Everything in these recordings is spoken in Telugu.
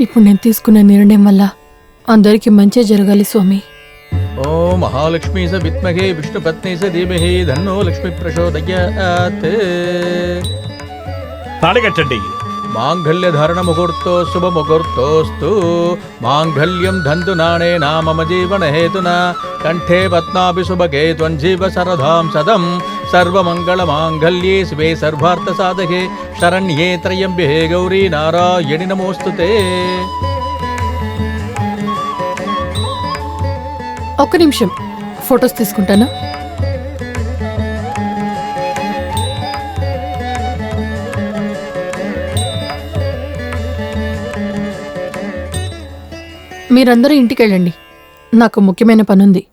ఇప్పుడు నేను తీసుకున్న నిర్ణయం వల్ల అందరికీ మంచి జరగాలి స్వామి. ఓ మహాలక్ష్మీ స విద్మహే విష్ణుపత్ని స ధీమహి ధన్నో లక్ష్మి ప్రచోదయాత్. తాడగట్టండి మాంగళ్య ధారణ ముహూర్తో శుభ ముహూర్తోస్తు. మాంగళ్యం ధంతు నాణే నామమ జీవన హేతున. కంఠే పద్మాభి శుభగే త్వంజీవ సరదాం సదం. సర్వమంగళమాంగళ్యే శివే సర్వార్థ సాధకే శరణ్యే త్రయంబే గౌరీ నారాయణి నమోస్తుతే. ఒక్క నిమిషం. ఫొటోస్ తీసుకుంటాను? మీరందరూ ఇంటికి వెళ్ళండి నాకు ముఖ్యమైన పనుంది.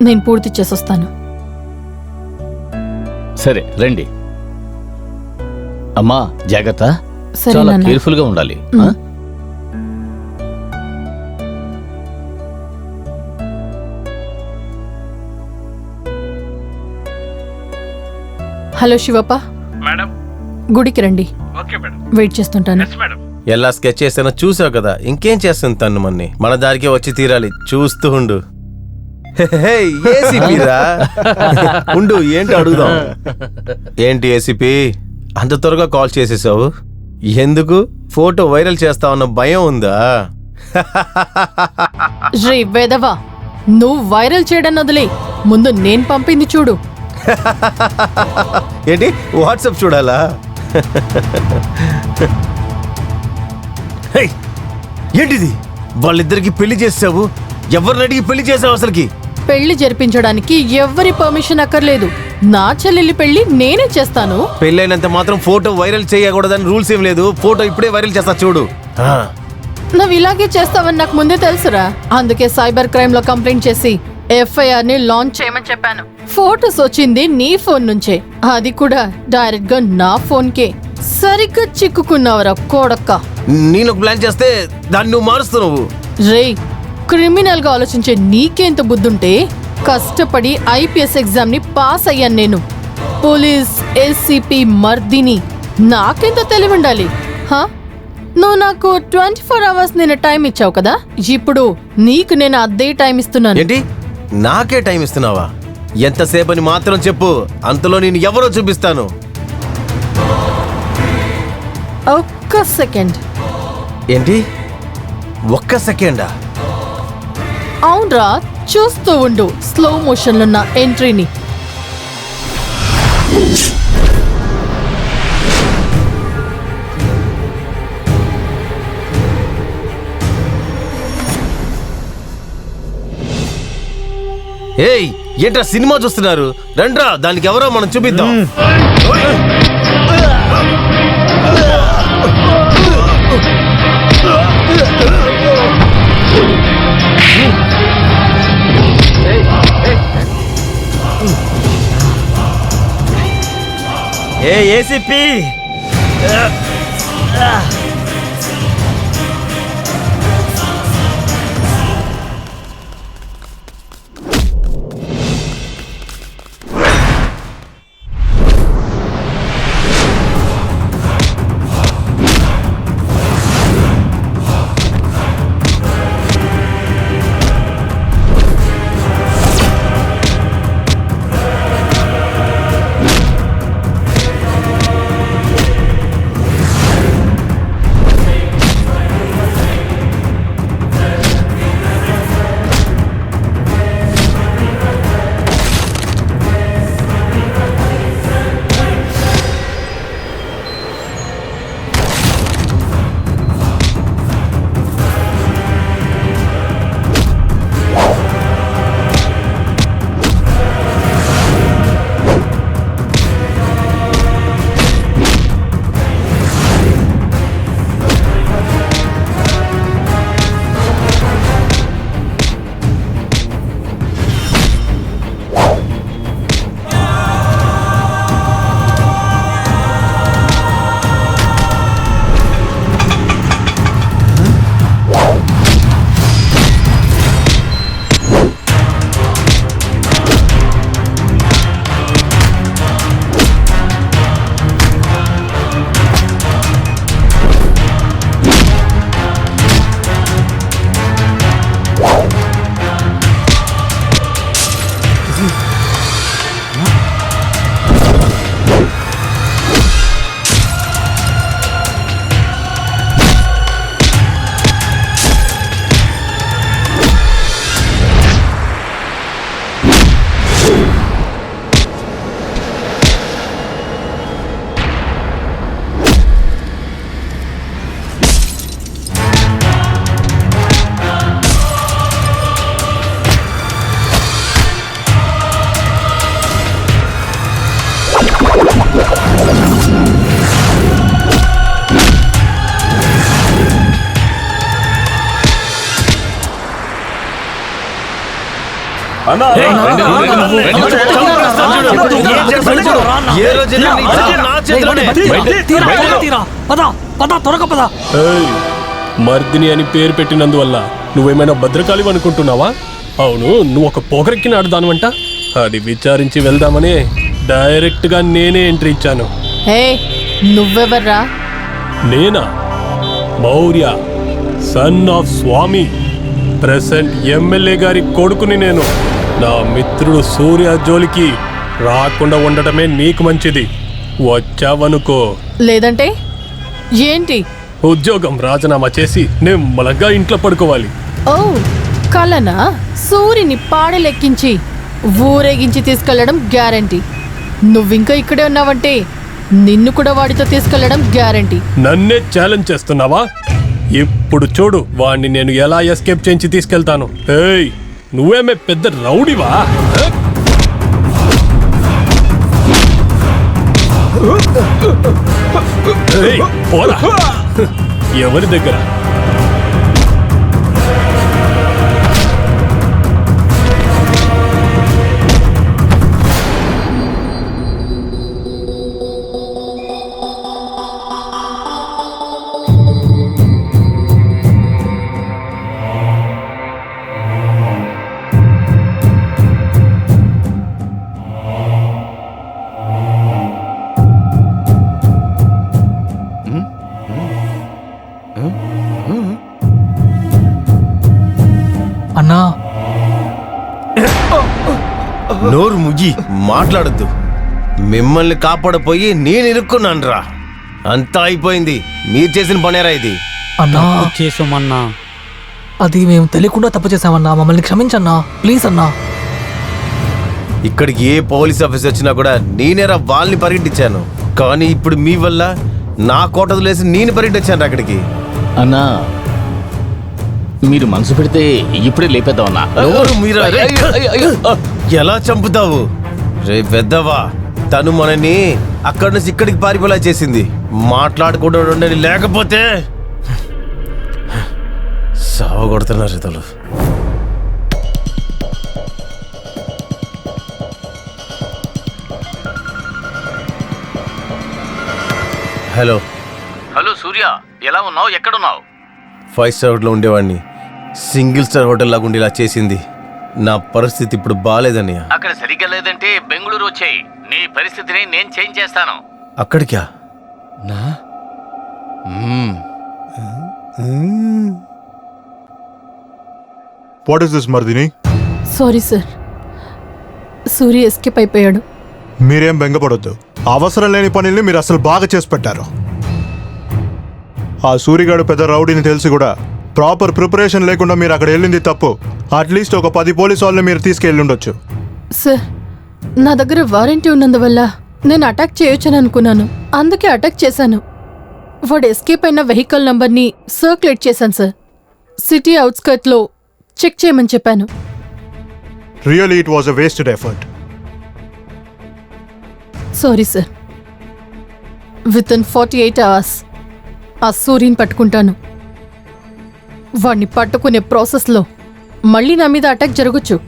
నేను పూర్తి చేసొస్తాను. సరే రండి. అమ్మా జాగ్రత్త. సరే చాలా నాన్న. కేర్ఫుల్గా ఉండాలి ఆ? హలో శివప్ప. మేడం. గుడికి రండి. Okay madam. వెయిట్ చేస్తుంటాను. మేడం. ఎలా స్కెచ్ చేసానో చూసావు కదా ఇంకేం చేస్తుంది తను మన్ని? మన దారికి వచ్చి తీరాలి. చూస్తూ ఉండు. ఉండు ఏంటి అడుగుదాం? ఏంటి ఏసీపీ? అంత త్వరగా కాల్ చేసేసావు? ఎందుకు? ఫోటో వైరల్ చేస్తావన్న భయం ఉందా? రే వేదవా నువ్వు వైరల్ చేయడం వదిలే. ముందు నేను పంపింది చూడు. ఏంటి? వాట్సాప్ చూడాలా? ఏంటిది? వాళ్ళిద్దరికి పెళ్ళి చేసావు ఎవరిని అడిగి పెళ్ళి చేసావు అసలుకి? పెళ్ళి జరిపించడానికి ఎవ్వరి పర్మిషన్ అక్కర్లేదు. నా చెల్లెలి పెళ్ళి నేనే చేస్తాను. పెళ్ళైనంత మాత్రం ఫోటో వైరల్ చేయకూడదని రూల్స్ ఏం లేదు. ఫోటో ఇప్పుడే వైరల్ చేస్తా చూడు. ఆ, నువ్వు ఇలాగే చేస్తావని నాకు ముందే తెలుసురా. అందుకే సైబర్ క్రైమ్లో కంప్లైంట్ చేసి ఎఫ్ఐఆర్ని లాంచ్ చేయమని చెప్పాను. ఫోటోస్ వచ్చింది నీ ఫోన్ నుంచే. అది కూడా డైరెక్ట్గా నా ఫోన్ కే సరిగ్గా చిక్కుకున్నావురా కోడక్క. నేను ప్లాన్ చేస్తే దాన్ని నువ్వు మారుస్తున్నావు. రే క్రిమినల్గా ఆలోచించే నీకేంత బుద్ధుంటే కష్టపడి ఐపీఎస్ ఎగ్జామ్ని పాస్ అయ్యాను నేను. పోలీస్ ఏసీపీ మర్దిని నాకెంత తెలివి ఉండాలి హా? నువ్వు నాకు ట్వంటీ ఫోర్ అవర్స్ నేను టైం ఇచ్చావు కదా? ఇప్పుడు నీకు నేను అదే టైం ఇస్తున్నాను. ఏంటి? నాకే టైం ఇస్తున్నావా? ఎంతసేపు అని మాత్రం చెప్పు. అంతలో నేను ఎవరో చూపిస్తాను. ఒక్క సెకండ్. ఏంటి? ఒక్క సెకండా? అవునరా చూస్తూ ఉండు. స్లో మోషన్లో ఉన్న ఎంట్రీని ఏయ్ ఏంట్రా సినిమా చూస్తున్నారు? రండ్రా దానికి ఎవరో మనం చూపిద్దాం. ఏ ఏసీపీ మర్దిని అని పేరు పెట్టినందువల్ల నువ్వేమైనా భద్రకాళి అనుకుంటున్నావా? అవును నువ్వు ఒక పొగరెక్కిన ఆడదానువంట అది విచారించి వెళ్దామని డైరెక్ట్గా నేనే ఎంట్రీ ఇచ్చాను. నువ్వెవర్రా? నేనా? Maurya son of Swami. Present MLA గారి కొడుకుని నేను. నా మిత్రుడు సూర్య జోలికి రాకుండా ఉండటమే నీకు మంచిది. వచ్చావనుకో. లేదంటే? ఏంటి? ఉద్యోగం రాజీనామా చేసి నిమ్మలంగా ఇంట్లో పడుకోవాలి. ఓ కలనా? సూర్యుని పాడలెక్కించి ఊరేగించి తీసుకెళ్ళడం గ్యారంటీ. నువ్వింకా ఇక్కడే ఉన్నావంటే నిన్ను కూడా వాడితో తీసుకెళ్ళడం గ్యారంటీ. నన్నే ఛాలెంజ్ చేస్తున్నావా? ఇప్పుడు చూడు వాణ్ణి నేను ఎలా ఎస్కేప్ చేయించి తీసుకెళ్తాను. ఏయ్! నువ్వేమే పెద్ద రౌడీవా? ఎవరి దగ్గర? అన్నా. నోరు ముగి మాట్లాడద్దు. మిమ్మల్ని కాపాడపోయి నేను ఇరుక్కున్నాను రా అంతా అయిపోయింది. మీరు చేసిన పనేరా ఇది? అన్నా. చేసామన్నా అది మేము తెలియకుండా తప్పు చేసామన్నా మమ్మల్ని క్షమించన్నా. ప్లీజ్ అన్నా. ఇక్కడికి ఏ పోలీస్ ఆఫీసర్ వచ్చినా కూడా నేనేరా వాళ్ళని పరిగెట్టించాను. కానీ ఇప్పుడు మీ వల్ల నా కోట వదిలేసి నేను పరిగెట్టించాను అక్కడికి. అన్నా మీరు మనసు పెడితే ఇప్పుడే లేపేద్దామన్నా ఎవరు? మీరా? రే, ఎలా చంపుతావు? రే పెద్దవా తను మనని అక్కడి నుంచి ఇక్కడికి పారిపోలా చేసింది. మాట్లాడకుండా ఉండని లేకపోతే సావగొడుతున్నారు ఇతలు హలో. హలో సూర్య ఎలా ఉన్నావు? ఎక్కడున్నావు? ఫైవ్ స్టార్ హోటల్లో ఉండేవాడిని. సింగిల్ స్టార్ హోటల్ లాగా ఉండేలా చేసింది. నా పరిస్థితి ఇప్పుడు బాగాలేదన్నయ్య అక్కడ సరిగ్గా లేదంటే బెంగళూరు వచ్చేయి. నీ పరిస్థితిని నేను చేంజ్ చేస్తాను. అక్కడికా? వాట్ ఇస్ దిస్ మర్దిని సారీ సార్ సూర్య ఎస్కేప్ అయిపోయాడు. మీరేం బెంగపడొద్దు. అవసరం లేని పనుల్ని మీరు అసలు బాగా చేసి పెట్టారు. ఆ సూరిగాడు పెద్ద రౌడీని తెలిసి కూడా ప్రాపర్ ప్రిపరేషన్ లేకుండా మీరు అక్కడ వెళ్ళింది తప్పు. అట్లీస్ట్ ఒక పది పోలీస్ వాళ్ళని మీరు తీసుకెళ్ళి ఉండొచ్చు. సార్ నా దగ్గర వారంటీ ఉన్నందువల్ల నేను అటాక్ చేయొచ్చని అనుకున్నాను. అందుకే అటాక్ చేశాను. వాడు ఎస్కేప్ అయిన వెహికల్ నంబర్ని సర్క్యులేట్ చేశాను సార్. సిటీ అవుట్స్కర్ట్లో చెక్ చేయమని చెప్పాను. Really it was a wasted effort sorry sir within forty eight hours ఆ సూర్యుని పట్టుకుంటాను. వాడిని పట్టుకునే ప్రాసెస్లో మళ్ళీ నా మీద అటాక్ జరగచ్చు.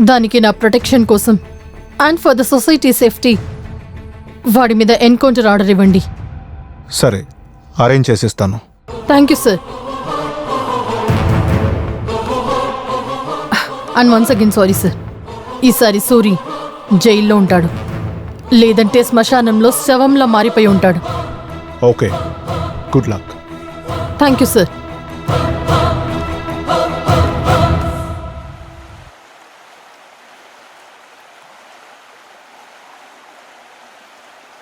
దానికి నా ప్రొటెక్షన్ కోసం and for the society safety వాడి మీద ఎన్కౌంటర్ ఆర్డర్ ఇవ్వండి. సరే arrange చేసిస్తాను. Thank you sir. And once again sorry sir. ఈసారి సూరి జైల్లో ఉంటాడు. లేదంటే శ్మశానంలో శవంలా మారిపోయి ఉంటాడు. Okay good luck. Thank you sir.